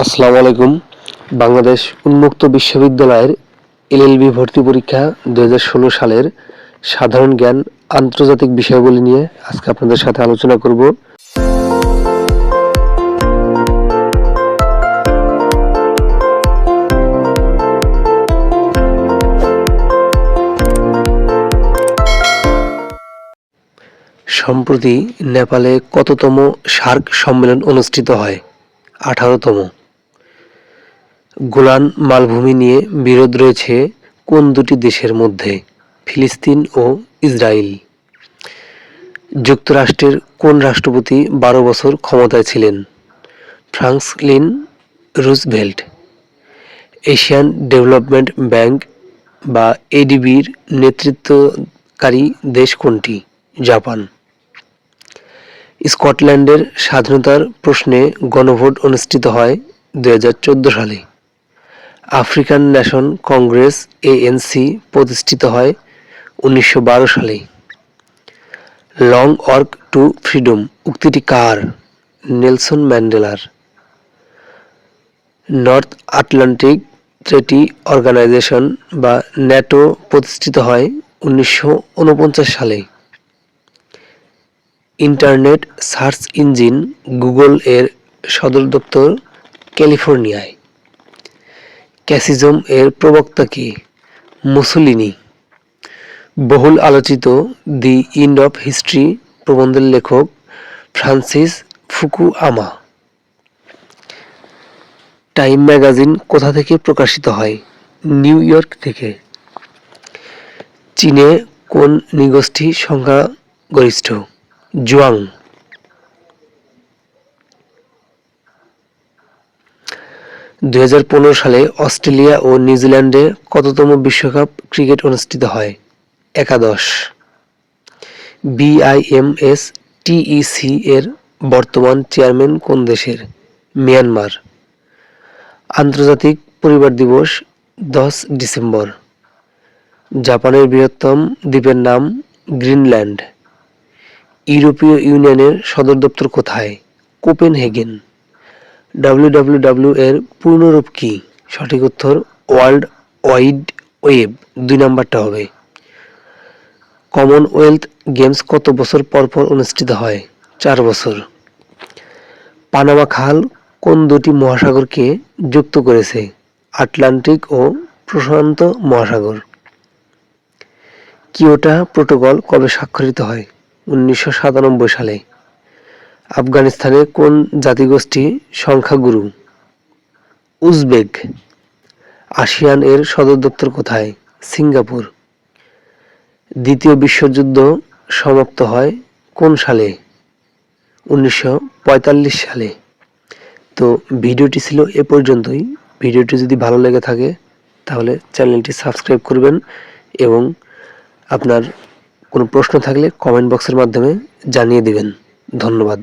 আসসালামু আলাইকুম। বাংলাদেশ উন্মুক্ত বিশ্ববিদ্যালয়ের এলএলবি ভর্তি পরীক্ষা দু হাজার ষোলো সালের সাধারণ জ্ঞান আন্তর্জাতিক বিষয়গুলি নিয়ে আজকে আপনাদের সাথে আলোচনা করব। সম্প্রতি নেপালে কততম সার্ক সম্মেলন অনুষ্ঠিত হয়? আঠারোতম। গোলান মালভূমি নিয়ে বিরোধ রয়েছে কোন দুটি দেশের মধ্যে, ফিলিস্তিন ও ইসরায়েল যুক্তরাষ্ট্রের কোন রাষ্ট্রপতি বারো বছর ক্ষমতায় ছিলেন? Franklin Roosevelt. Asian development bank বা এডিবির নেতৃত্বকারী দেশ কোনটি? জাপান। স্কটল্যান্ডের স্বাধীনতার প্রশ্নে গণভোট অনুষ্ঠিত হয় দু হাজার চোদ্দ সালে। আফ্রিকান ন্যাশন কংগ্রেস এএনসি প্রতিষ্ঠিত হয় উনিশশো বারো সালে। লং ওয়ার্ক টু ফ্রিডম, উক্তিটি কার? নেলসন ম্যান্ডেলার। নর্থ আটলান্টিক ট্রেটি অর্গানাইজেশন বা ন্যাটো প্রতিষ্ঠিত হয় উনিশশো ঊনপঞ্চাশ সালে। ইন্টারনেট সার্চ ইঞ্জিন গুগল এর সদর দপ্তর ক্যালিফোর্নিয়ায়। ক্যাসিজম এর প্রবক্তা কি? মুসুলিনি। বহুল আলোচিত দি ইন্ড অফ হিস্ট্রি প্রবন্ধের লেখক ফ্রান্সিস ফুকু আমা টাইম ম্যাগাজিন কোথা থেকে প্রকাশিত হয়? নিউ ইয়র্ক থেকে। চীনে কোন নৃগোষ্ঠী সংখ্যাগরিষ্ঠ? জুয়াং। দু হাজার পনেরো সালে অস্ট্রেলিয়া ও নিউজিল্যান্ডে কততম বিশ্বকাপ ক্রিকেট অনুষ্ঠিত হয়? একাদশ। বিআইএমএস টিইসি এর বর্তমান চেয়ারম্যান কোন দেশের? মিয়ানমার। আন্তর্জাতিক পরিবার দিবস দশ ডিসেম্বর। জাপানের বৃহত্তম দ্বীপের নাম গ্রিনল্যান্ড। ইউরোপীয় ইউনিয়নের সদর দপ্তর কোথায়? কোপেনহেগেন। ডাব্লিউডাব্লিউডাব্লিউ এর পূর্ণরূপ কি? সঠিক উত্তর ওয়ার্ল্ড ওয়াইড ওয়েব দুই নাম্বারটা হবে। কমনওয়েলথ গেমস কত বছর পর পর অনুষ্ঠিত হয়? চার বছর। পানামা খাল কোন দুটি মহাসাগরকে যুক্ত করেছে? আটলান্টিক ও প্রশান্ত মহাসাগর। কিওটা প্রোটোকল কবে স্বাক্ষরিত হয়? উনিশশো সাতানব্বই সালে। আফগানিস্তানে কোন জাতিগোষ্ঠী সংখ্যাগুরু? উজবেক। আসিয়ান এর সদর দপ্তর কোথায়? সিঙ্গাপুর। দ্বিতীয় বিশ্বযুদ্ধ সমাপ্ত হয় কোন সালে? উনিশশো পঁয়তাল্লিশ সালে। তো ভিডিওটি ছিল এ পর্যন্তই। ভিডিওটি যদি ভালো লেগে থাকে, তাহলে চ্যানেলটি সাবস্ক্রাইব করবেন এবং আপনার কোনো প্রশ্ন থাকলে কমেন্ট বক্সের মাধ্যমে জানিয়ে দেবেন। ধন্যবাদ।